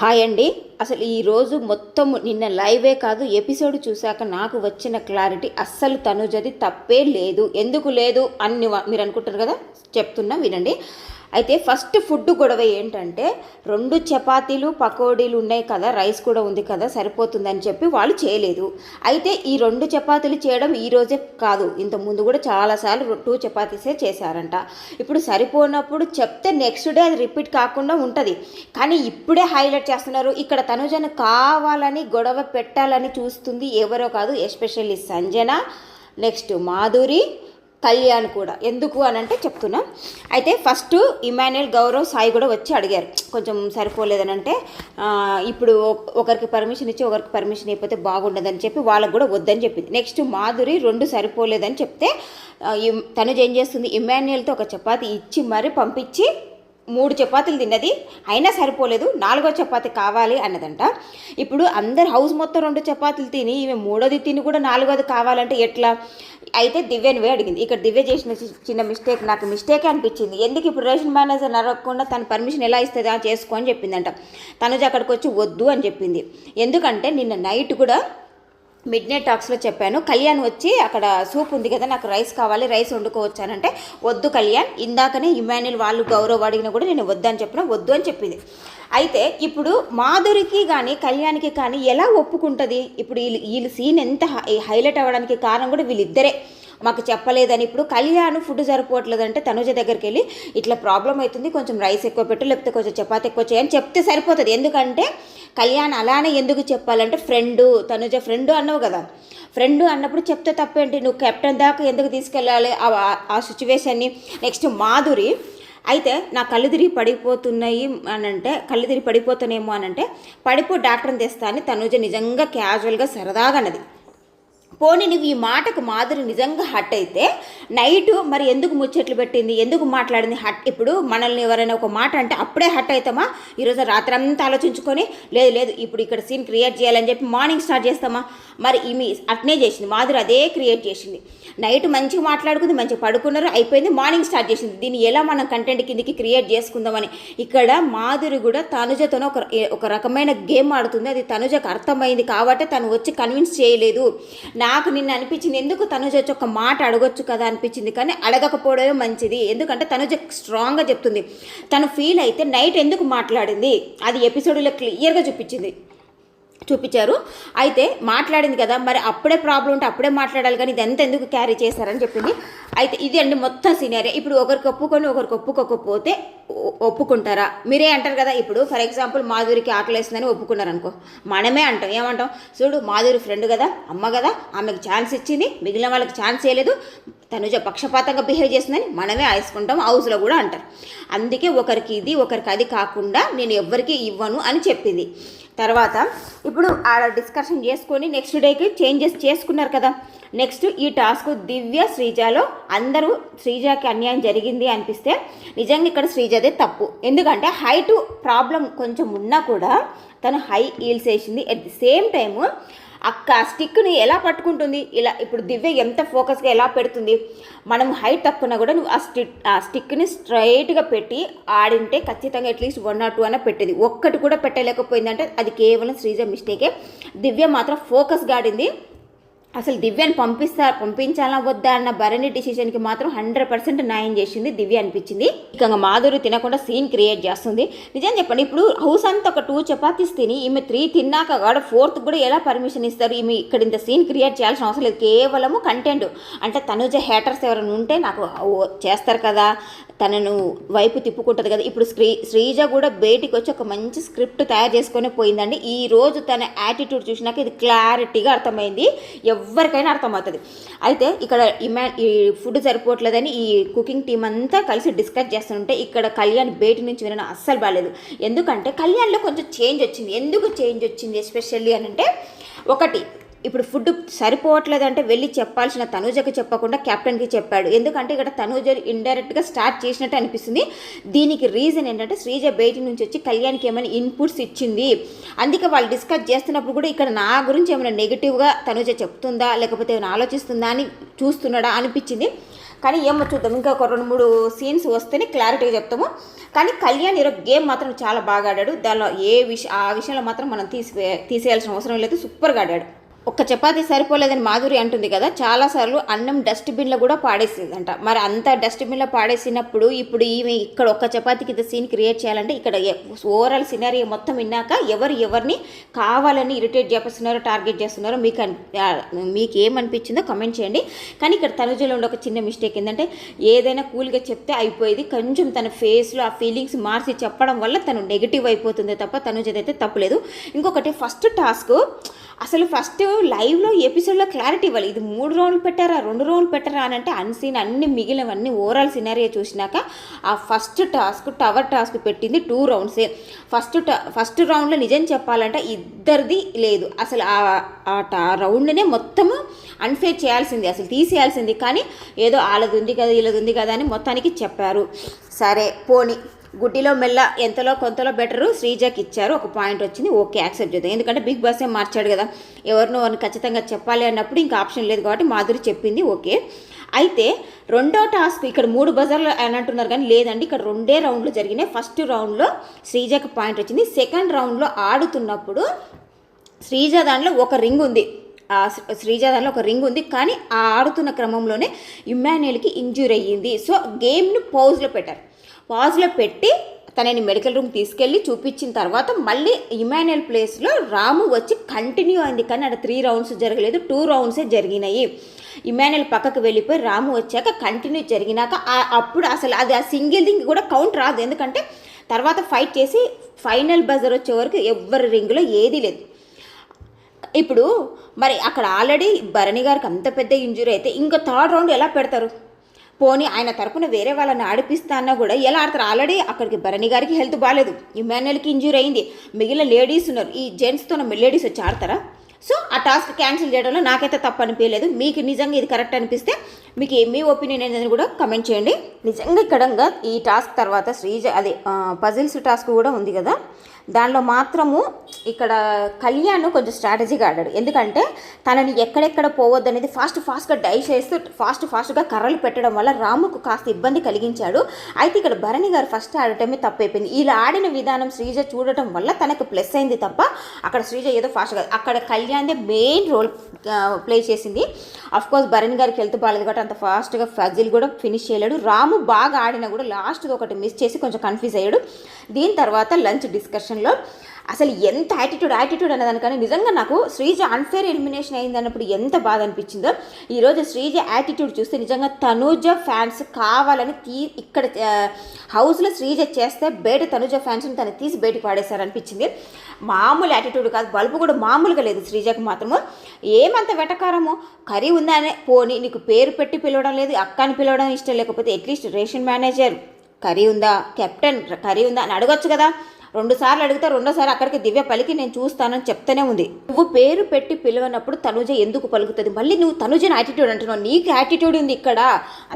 Hi అండి. అసలు ఈరోజు మొత్తం నిన్న లైవే కాదు ఎపిసోడ్ చూశాక నాకు వచ్చిన క్లారిటీ అస్సలు తనుజది తప్పే లేదు. ఎందుకు లేదు అని మీరు అనుకుంటారు కదా? చెప్తున్నా వినండి. అయితే ఫస్ట్ ఫుడ్ గొడవ ఏంటంటే రెండు చపాతీలు పకోడీలు ఉన్నాయి కదా రైస్ కూడా ఉంది కదా సరిపోతుందని చెప్పి వాళ్ళు చేయలేదు. అయితే ఈ రెండు చపాతీలు చేయడం ఈరోజే కాదు. ఇంత ముందు కూడా చాలాసార్లు టూ చపాతీసే చేశారంట. ఇప్పుడు సరిపోనప్పుడు చెప్తే నెక్స్ట్ డే అది రిపీట్ కాకుండా ఉంటుంది. కానీ ఇప్పుడే హైలైట్ చేస్తున్నారు. ఇక్కడ తనుజను కావాలని గొడవ పెట్టాలని చూస్తుంది ఎవరో కాదు ఎస్పెషల్లీ సంజన నెక్స్ట్ మాధురి కళ్యాణ్ కూడా. ఎందుకు అని అంటే చెప్తున్నా. అయితే ఫస్ట్ ఇమాన్యుయల్ గౌరవ్ సాయి కూడా వచ్చి అడిగారు. కొంచెం సరిపోలేదని అంటే ఇప్పుడు ఒకరికి పర్మిషన్ ఇచ్చి ఒకరికి పర్మిషన్ అయిపోతే బాగుండదని చెప్పి వాళ్ళకు కూడా వద్దని చెప్పింది. నెక్స్ట్ మాధురి రెండు సరిపోలేదని చెప్తే తను ఏం చేస్తుంది? ఇమాన్యుయల్తో ఒక చపాతి ఇచ్చి మరీ పంపించి మూడు చపాతీలు తిన్నది. అయినా సరిపోలేదు నాలుగో చపాతీ కావాలి అన్నదంట. ఇప్పుడు అందరు హౌస్ మొత్తం రెండు చపాతీలు తిని ఈమె మూడోది తిని కూడా నాలుగోది కావాలంటే ఎట్లా? అయితే దివ్యని పోయి అడిగింది. ఇక్కడ దివ్య చేసిన చిన్న మిస్టేక్ నాకు మిస్టేక్ అనిపించింది. ఎందుకు ఇప్పుడు రేషన్ మేనేజర్ నరగకుండా తన పర్మిషన్ ఎలా ఇస్తుంది చేసుకో అని చెప్పిందంట. తనుజ అక్కడికి వచ్చి వద్దు అని చెప్పింది. ఎందుకంటే నిన్న నైట్ కూడా మిడ్ నైట్ టాక్స్లో చెప్పాను. కళ్యాణ్ వచ్చి అక్కడ సూప్ ఉంది కదా నాకు రైస్ కావాలి రైస్ వండుకోవచ్చానంటే వద్దు కళ్యాణ్ ఇందాకనే ఇమాన్యుల్ వాళ్ళు గౌరవ్ అడిగినా కూడా నేను వద్దని చెప్పిన వద్దు అని చెప్పింది. అయితే ఇప్పుడు మాధురికి కానీ కళ్యాణ్కి కానీ ఎలా ఒప్పుకుంటుంది? ఇప్పుడు వీళ్ళు వీళ్ళు సీన్ ఎంత హై- హైలైట్ అవ్వడానికి కారణం కూడా వీళ్ళిద్దరే. మాకు చెప్పలేదని. ఇప్పుడు కళ్యాణ్ ఫుడ్ సరిపోవట్లేదంటే తనుజ దగ్గరికి వెళ్ళి ఇట్లా ప్రాబ్లం అవుతుంది కొంచెం రైస్ ఎక్కువ పెట్టు లేకపోతే కొంచెం చపాతి ఎక్కువ చేయని చెప్తే సరిపోతుంది. ఎందుకంటే కళ్యాణ్ అలానే ఎందుకు చెప్పాలంటే ఫ్రెండు తనుజ ఫ్రెండ్ అన్నావు కదా. ఫ్రెండ్ అన్నప్పుడు చెప్తే తప్పేంటి? నువ్వు కెప్టెన్ దాకా ఎందుకు తీసుకెళ్ళాలి ఆ- సిచ్యువేషన్ని నెక్స్ట్ మాధురి అయితే నా కళ్ళు తిరిగి పడిపోతున్నాయి అనంటే కళ్ళు తిరిగి పడిపోతానేమో అని అంటే పడిపో డాక్టర్ని తెస్తా అని తనుజ నిజంగా క్యాజువల్గా సరదాగా అన్నది. పోనీ నువ్వు ఈ మాటకు మాధురి నిజంగా హట్ అయితే నైట్ మరి ఎందుకు ముచ్చట్లు పెట్టింది ఎందుకు మాట్లాడింది హట్? ఇప్పుడు మనల్ని ఎవరైనా ఒక మాట అంటే అప్పుడే హట్ అవుతామా? ఈరోజు రాత్రి అంతా ఆలోచించుకొని లేదు లేదు ఇప్పుడు ఇక్కడ సీన్ క్రియేట్ చేయాలని చెప్పి మార్నింగ్ స్టార్ట్ చేస్తామా? మరి ఈమె అట్నే చేసింది మాధురి అదే క్రియేట్ చేసింది. నైట్ మంచిగా మాట్లాడుకుంది మంచిగా పడుకున్నారు అయిపోయింది మార్నింగ్ స్టార్ట్ చేసింది. దీన్ని ఎలా మనం కంటెంట్ కిందకి క్రియేట్ చేసుకుందామని? ఇక్కడ మాధురి కూడా తనుజతోనే ఒక ఒక రకమైన గేమ్ ఆడుతుంది. అది తనుజకు అర్థమైంది కాబట్టి తను వచ్చి కన్విన్స్ చేయలేదు. నాకు నిన్న అనిపించింది. ఎందుకు తనుజ వచ్చి ఒక మాట అడగొచ్చు కదా అనిపించింది. కానీ అడగకపోవడమే మంచిది. ఎందుకంటే తనుజ స్ట్రాంగ్గా చెప్తుంది. తను ఫీల్ అయితే నైట్ ఎందుకు మాట్లాడింది? అది ఎపిసోడ్లో క్లియర్గా చూపించింది. చూపించారు. అయితే మాట్లాడింది కదా. మరి అప్పుడే ప్రాబ్లం ఉంటే అప్పుడే మాట్లాడాలి కానీ ఇదంతా ఎందుకు క్యారీ చేశారని చెప్పింది. అయితే ఇది అండి మొత్తం సీనియరే ఇప్పుడు ఒకరికి ఒప్పుకొని ఒకరికి ఒప్పుకోకపోతే ఒ- ఒప్పుకుంటారా? మీరే అంటారు కదా ఇప్పుడు ఫర్ ఎగ్జాంపుల్ మాధురికి ఆకలేస్తుందని ఒప్పుకున్నారు అనుకో మనమే అంటాం. ఏమంటాం? చూడు మాధురి ఫ్రెండ్ కదా అమ్మ కదా ఆమెకు ఛాన్స్ ఇచ్చింది మిగిలిన వాళ్ళకి ఛాన్స్ చేయలేదు తనుజ పక్షపాతంగా బిహేవ్ చేస్తుందని మనమే ఆయుసుకుంటాం హౌస్లో కూడా అంటారు. అందుకే ఒకరికి ఇది ఒకరికి అది కాకుండా నేను ఎవ్వరికి ఇవ్వను అని చెప్పింది. తర్వాత ఇప్పుడు ఆడ డిస్కషన్ చేసుకొని నెక్స్ట్ డేకి చేంజెస్ చేసుకున్నారు కదా. నెక్స్ట్ ఈ టాస్క్ దివ్య శ్రీజాలో అందరూ శ్రీజకి అన్యాయం జరిగింది అనిపిస్తే నిజంగా ఇక్కడ శ్రీజదే తప్పు. ఎందుకంటే హైట్ ప్రాబ్లం కొంచెం ఉన్నా కూడా తను హై హీల్స్ వేసింది. అట్ ది సేమ్ టైము అక్క ఆ స్టిక్ని ఎలా పట్టుకుంటుంది? ఇలా ఇప్పుడు దివ్య ఎంత ఫోకస్గా ఎలా పెడుతుంది? మనం హైట్ తక్కువనా కూడా నువ్వు ఆ స్టిక్ ఆ స్టిక్ని స్ట్రైట్గా పెట్టి ఆడింటే ఖచ్చితంగా అట్లీస్ట్ వన్ ఆర్ టూ అన్న పెట్టేది. ఒక్కటి కూడా పెట్టలేకపోయిందంటే అది కేవలం శ్రీజ మిస్టేకే దివ్య మాత్రం ఫోకస్గా ఆడింది. అసలు దివ్యను పంపిస్తా పంపించాలా వద్దా అన్న భరణి డిసిషన్కి మాత్రం హండ్రెడ్ పర్సెంట్ న్యాయం చేసింది దివ్య అనిపించింది. ఇక మాధురి తినకుండా సీన్ క్రియేట్ చేస్తుంది. నిజం చెప్పండి ఇప్పుడు హౌస్ అంతా ఒక టూ చపాతీస్ తిని ఈమె త్రీ తిన్నాక కూడా ఫోర్త్ కూడా ఎలా పర్మిషన్ ఇస్తారు? ఈమె ఇక్కడ ఇంత సీన్ క్రియేట్ చేయాల్సిన అవసరం లేదు. కేవలము కంటెంట్ అంటే తనుజ హేటర్స్ ఎవరైనా ఉంటే నాకు చేస్తారు కదా తనను వైపు తిప్పుకుంటుంది కదా. ఇప్పుడు శ్రీ శ్రీజ కూడా బయటికి వచ్చి ఒక మంచి స్క్రిప్ట్ తయారు చేసుకొని పోయిందండి. ఈ రోజు తన యాటిట్యూడ్ చూసినాక ఇది క్లారిటీగా అర్థమైంది. ఎవ్ ఎవరికైనా అర్థమవుతుంది. అయితే ఇక్కడ ఇమా ఈ ఫుడ్ సరిపోవట్లేదని ఈ కుకింగ్ టీం అంతా కలిసి డిస్కస్ చేస్తుంటే ఇక్కడ కళ్యాణ్ బయట నుంచి వినడం అస్సలు బాగాలేదు ఎందుకంటే కళ్యాణ్లో కొంచెం చేంజ్ వచ్చింది. ఎందుకు చేంజ్ వచ్చింది ఎస్పెషల్లీ అని అంటే ఒకటి ఇప్పుడు ఫుడ్ సరిపోవట్లేదు అంటే వెళ్ళి చెప్పాల్సిన తనూజకి చెప్పకుండా కెప్టెన్కి చెప్పాడు. ఎందుకంటే ఇక్కడ తనూజ ఇండైరెక్ట్గా స్టార్ట్ చేసినట్టు అనిపిస్తుంది. దీనికి రీజన్ ఏంటంటే శ్రీజ బయట నుంచి వచ్చి కళ్యాణ్కి ఏమైనా ఇన్పుట్స్ ఇచ్చింది. అందుకే వాళ్ళు డిస్కస్ చేస్తున్నప్పుడు కూడా ఇక్కడ నా గురించి ఏమైనా నెగిటివ్గా తనూజ చెప్తుందా లేకపోతే ఏమైనా ఆలోచిస్తుందా అని చూస్తున్నాడా అనిపించింది. కానీ ఏమో చూద్దాం. ఇంకా ఒక రెండు మూడు సీన్స్ వస్తేనే క్లారిటీగా చెప్తాము. కానీ కళ్యాణ్ ఈరోజు గేమ్ మాత్రం చాలా బాగా ఆడాడు. దానిలో ఏ విష ఆ విషయంలో మాత్రం మనం తీసి తీసేయాల్సిన అవసరం లేదు. సూపర్గా ఆడాడు. ఒక్క చపాతీ సరిపోలేదని మాధురి అంటుంది కదా చాలాసార్లు అన్నం డస్ట్బిన్లో కూడా పాడేసిందంట. మరి అంత డస్ట్బిన్లో పాడేసినప్పుడు ఇప్పుడు ఈమె ఇక్కడ ఒక్క చపాతీకి కింద సీన్ క్రియేట్ చేయాలంటే ఇక్కడ ఓవరాల్ సినారీ మొత్తం విన్నాక ఎవరు ఎవరిని కావాలని ఇరిటేట్ చేస్తున్నారో టార్గెట్ చేస్తున్నారో మీకు మీకు ఏమనిపించిందో కమెంట్ చేయండి. కానీ ఇక్కడ తనుజలో ఉండే ఒక చిన్న మిస్టేక్ ఏంటంటే ఏదైనా కూల్గా చెప్తే అయిపోయేది. కొంచెం తన ఫేస్లో ఆ ఫీలింగ్స్ మార్చి చెప్పడం వల్ల తను నెగిటివ్ అయిపోతుంది తప్ప తనుజదైతే తప్పలేదు. ఇంకొకటి ఫస్ట్ టాస్క్ అసలు ఫస్ట్ లైవ్లో ఎపిసోడ్లో క్లారిటీ ఇవ్వాలి. ఇది మూడు రౌండ్లు పెట్టారా రెండు రౌండ్లు పెట్టారా అని అంటే అన్సీన్ అన్ని మిగిలినవన్నీ ఓవరాల్ సినారియో చూసినాక ఆ ఫస్ట్ టాస్క్ టవర్ టాస్క్ పెట్టింది టూ రౌండ్సే ఫస్ట్ ట- ఫస్ట్ రౌండ్లో నిజం చెప్పాలంటే ఇద్దరిది లేదు. అసలు ఆ ఆ ట- రౌండ్నే మొత్తము అన్ఫేర్ చేయాల్సింది అసలు తీసేయాల్సింది. కానీ ఏదో వాళ్ళది ఉంది కదా వీళ్ళది ఉంది కదా అని మొత్తానికి చెప్పారు. సరే పోనీ. గుడ్డిలో మెల్ల ఎంతలో కొంతలో బెటరు శ్రీజాకి ఇచ్చారు. ఒక పాయింట్ వచ్చింది. ఓకే యాక్సెప్ట్ చేద్దాం. ఎందుకంటే బిగ్ బాస్ ఏం మార్చాడు కదా. ఎవరినో వారిని ఖచ్చితంగా చెప్పాలి అన్నప్పుడు ఇంకా ఆప్షన్ లేదు కాబట్టి మాధురి చెప్పింది. ఓకే. అయితే రెండో టాస్క్ ఇక్కడ మూడు బజార్లు అని అంటున్నారు కానీ లేదండి. ఇక్కడ రెండే రౌండ్లు జరిగినాయి. ఫస్ట్ రౌండ్లో శ్రీజాకి పాయింట్ వచ్చింది. సెకండ్ రౌండ్లో ఆడుతున్నప్పుడు శ్రీజ దానిలో ఒక రింగ్ ఉంది. ఆ ఒక రింగ్ ఉంది. కానీ ఆ ఆడుతున్న క్రమంలోనే ఇమ్మాన్యుయల్కి ఇంజ్యూరీ అయ్యింది. సో గేమ్ని పౌజ్లో పెట్టారు. పాజ్లో పెట్టి తనని మెడికల్ రూమ్ తీసుకెళ్ళి చూపించిన తర్వాత మళ్ళీ ఇమాన్యుయల్ ప్లేస్లో రాము వచ్చి కంటిన్యూ అయింది. కానీ అక్కడ త్రీ రౌండ్స్ జరగలేదు. టూ రౌండ్సే జరిగినాయి. ఇమాన్యుయల్ పక్కకు వెళ్ళిపోయి రాము వచ్చాక కంటిన్యూ జరిగినాక అప్పుడు అసలు అది ఆ సింగిల్ థింగ్ కూడా కౌంట్ రాదు. ఎందుకంటే తర్వాత ఫైట్ చేసి ఫైనల్ బజర్ వచ్చే వరకు ఎవరి రింగ్లో ఏదీ లేదు. ఇప్పుడు మరి అక్కడ ఆల్రెడీ భరణి గారికి అంత పెద్ద ఇంజురీ అయితే ఇంకా థర్డ్ రౌండ్ ఎలా పెడతారు? పోనీ ఆయన తరపున వేరే వాళ్ళని ఆడిపిస్తా అన్నా కూడా ఎలా ఆడతారు? ఆల్రెడీ అక్కడికి భరణి గారికి హెల్త్ బాగాలేదు ఇమాన్యుల్కి ఇంజూరీ అయింది. మిగిలిన లేడీస్ ఉన్నారు. ఈ జెంట్స్తో లేడీస్ వచ్చి ఆడతారా? సో ఆ టాస్క్ క్యాన్సిల్ చేయడంలో నాకైతే తప్పు అనిపించలేదు. మీకు నిజంగా ఇది కరెక్ట్ అనిపిస్తే మీకు మీ ఒపీనియన్ ఏంటని కూడా కమెంట్ చేయండి. నిజంగా ఇక్కడ ఈ టాస్క్ తర్వాత శ్రీజ అదే పజిల్స్ టాస్క్ కూడా ఉంది కదా. దానిలో మాత్రము ఇక్కడ కళ్యాణ్ కొంచెం స్ట్రాటజీగా ఆడాడు. ఎందుకంటే తనని ఎక్కడెక్కడ పోవద్దు అనేది ఫాస్ట్ ఫాస్ట్గా డై చేస్తూ ఫాస్ట్ ఫాస్ట్గా కర్రలు పెట్టడం వల్ల రాముకు కాస్త ఇబ్బంది కలిగించాడు. అయితే ఇక్కడ భరణి గారు ఫస్ట్ ఆడటమే తప్పైపోయింది. ఇలా ఆడిన విధానం శ్రీజ చూడటం వల్ల తనకు ప్లస్ అయింది తప్ప అక్కడ శ్రీజ ఏదో ఫాస్ట్గా అక్కడ కళ్యాణ్దే మెయిన్ రోల్ ప్లే చేసింది. కోర్స్ భరణి గారికి హెల్త్ బాగాలేదు కాబట్టి అంత ఫాస్ట్గా ఫజిల్ కూడా ఫినిష్ చేయలేడు. రాము బాగా ఆడినా కూడా లాస్ట్ ఒకటి మిస్ చేసి కొంచెం కన్ఫ్యూజ్ అయ్యాడు. దీని తర్వాత లంచ్ డిస్కషన్లో అసలు ఎంత యాటిట్యూడ్ యాటిట్యూడ్ అనేదాని కానీ నిజంగా నాకు శ్రీజ అన్ఫేర్ ఎలిమినేషన్ అయింది అన్నప్పుడు ఎంత బాధ అనిపించిందో. ఈరోజు శ్రీజ యాటిట్యూడ్ చూస్తే నిజంగా తనూజ ఫ్యాన్స్ కావాలని తీ ఇక్కడ హౌస్లో శ్రీజ చేస్తే బయట తనుజ ఫ్యాన్స్ని తను తీసి బయటకు పాడేశారనిపించింది మామూలు యాటిట్యూడ్ కాదు బల్బు కూడా మామూలుగా లేదు శ్రీజకు మాత్రము. ఏమంత వెటకారము? కర్రీ ఉందానే పోనీ నీకు పేరు పెట్టి పిలవడం లేదు అక్కని పిలవడం ఇష్టం లేకపోతే at least ration manager curry ఉందా? కెప్టెన్ కర్రీ ఉందా? అని అడగొచ్చు కదా. రెండు సార్లు అడిగితే రెండోసారి అక్కడికి దివ్య పలికి నేను చూస్తానని చెప్తూనే ఉంది. నువ్వు పేరు పెట్టి పిలవనప్పుడు తనుజ ఎందుకు పలుకుతుంది? మళ్ళీ నువ్వు తనుజని యాటిట్యూడ్ అంటున్నావు. నీకు యాటిట్యూడ్ ఉంది ఇక్కడ.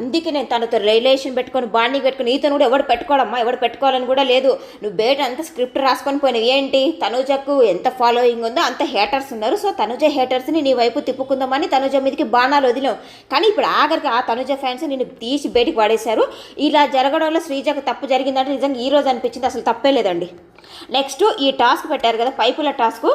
అందుకే నేను తనతో రిలేషన్ పెట్టుకొని బాండింగ్ పెట్టుకుని ఈతను కూడా ఎవడు పెట్టుకోవడమ్మా ఎవడు పెట్టుకోవాలని కూడా లేదు. నువ్వు బయట అంత స్క్రిప్ట్ రాసుకొని పోయినవి. ఏంటి? తనుజకు ఎంత ఫాలోయింగ్ ఉందో అంత హేటర్స్ ఉన్నారు. సో తనుజ హేటర్స్ని నీ వైపు తిప్పుకుందామని తనుజ మీదకి బాణాలు వదిలేవు. కానీ ఇప్పుడు ఆఖరికి ఆ తనుజ ఫ్యాన్స్ నిన్ను తీసి బయటికి పడేశారు ఇలా జరగడంలో శ్రీజకు తప్పు జరిగిందంటే నిజంగా ఈ రోజు అనిపించింది. అసలు తప్పే లేదండి. నెక్స్ట్ ఈ టాస్క్ పెట్టారు కదా పైపుల టాస్క్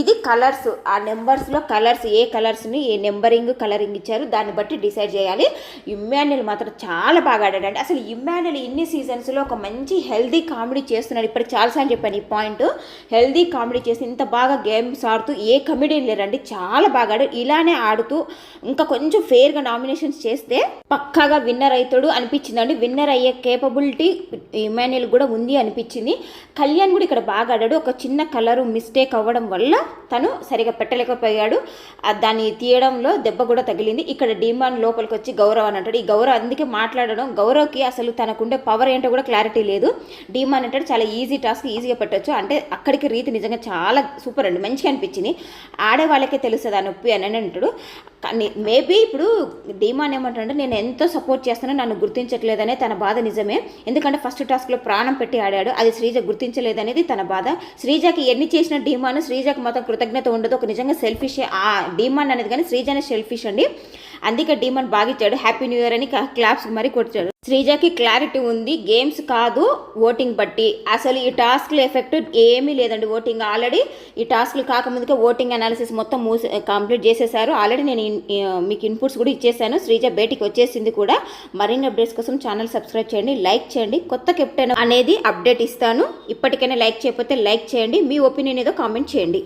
ఇది కలర్స్ ఆ నెంబర్స్లో కలర్స్ ఏ కలర్స్ని ఏ నెంబరింగ్ కలరింగ్ ఇచ్చారు దాన్ని బట్టి డిసైడ్ చేయాలి. ఇమ్మాన్యుల్ మాత్రం చాలా బాగా ఆడాడండి. అసలు ఇమ్మాన్యుల్ ఇన్ని సీజన్స్లో ఒక మంచి హెల్దీ కామెడీ చేస్తున్నాడు. ఇప్పటికి చాలాసార్లు చెప్పాను ఈ పాయింట్ హెల్దీ కామెడీ చేసి ఇంత బాగా గేమ్స్ ఆడుతూ ఏ కమెడీ లేరండి. చాలా బాగా ఆడాడు. ఇలానే ఆడుతూ ఇంకా కొంచెం ఫేర్గా నామినేషన్స్ చేస్తే పక్కాగా విన్నర్ అవుతాడు అనిపించిందండి. విన్నర్ అయ్యే కేపబిలిటీ ఇమాన్యుల్ కూడా ఉంది అనిపించింది. కళ్యాణ్ శ్రీజన్ కూడా ఇక్కడ బాగా ఆడాడు. ఒక చిన్న కలరు మిస్టేక్ అవ్వడం వల్ల తను సరిగా పెట్టలేకపోయాడు. దాన్ని తీయడంలో దెబ్బ కూడా తగిలింది. ఇక్కడ డిమాన్ లోపలికి వచ్చి గౌరవ్ అని అంటాడు. ఈ గౌరవ్ అందుకే మాట్లాడడం గౌరవ్కి అసలు తనకుండే పవర్ ఏంటో కూడా క్లారిటీ లేదు. డిమాన్ అంటాడు చాలా ఈజీ టాస్క్ ఈజీగా పెట్టొచ్చు. అంటే అక్కడికి రీతి నిజంగా చాలా సూపర్ అండి. మంచిగా అనిపించింది. ఆడే వాళ్ళకే తెలుస్తుంది ఆ నొప్పి అని అంటాడు. కానీ మేబీ ఇప్పుడు డీమాన్ ఏమంటాడంటే నేను ఎంతో సపోర్ట్ చేస్తానో నన్ను గుర్తించట్లేదనే తన బాధ నిజమే. ఎందుకంటే ఫస్ట్ టాస్క్లో ప్రాణం పెట్టి ఆడాడు. అది శ్రీజ గుర్తించలేదనేది తన బాధ. శ్రీజకి ఎన్ని చేసిన డీమాన్ శ్రీజకి మొత్తం కృతజ్ఞత ఉండదు. ఒక నిజంగా సెల్ఫిష్ ఆ డీమాన్ అనేది కానీ శ్రీజనే సెల్ఫిష్ అండి. అందుకే డీమాన్ బాగా ఇచ్చాడు. హ్యాపీ న్యూ ఇయర్ అని క్లాప్స్ మరీ కొట్టాడు. శ్రీజకి క్లారిటీ ఉంది. గేమ్స్ కాదు ఓటింగ్ బట్టి. అసలు ఈ టాస్క్ల ఎఫెక్ట్ ఏమీ లేదండి ఓటింగ్. ఆల్రెడీ ఈ టాస్క్లు కాకముందుకే ఓటింగ్ అనాలిసిస్ మొత్తం మూసి కంప్లీట్ చేసేసారు. ఆల్రెడీ నేను మీకు ఇన్పుట్స్ కూడా ఇచ్చేసాను. శ్రీజ బయటికి వచ్చేసింది కూడా. మరిన్ని అప్డేట్స్ కోసం ఛానల్ సబ్స్క్రైబ్ చేయండి లైక్ చేయండి. కొత్త కెప్టెన్ అనేది అప్డేట్ ఇస్తాను. ఇప్పటికైనా లైక్ చేయకపోతే లైక్ చేయండి. మీ ఒపీనియన్ ఏదో కామెంట్ చేయండి.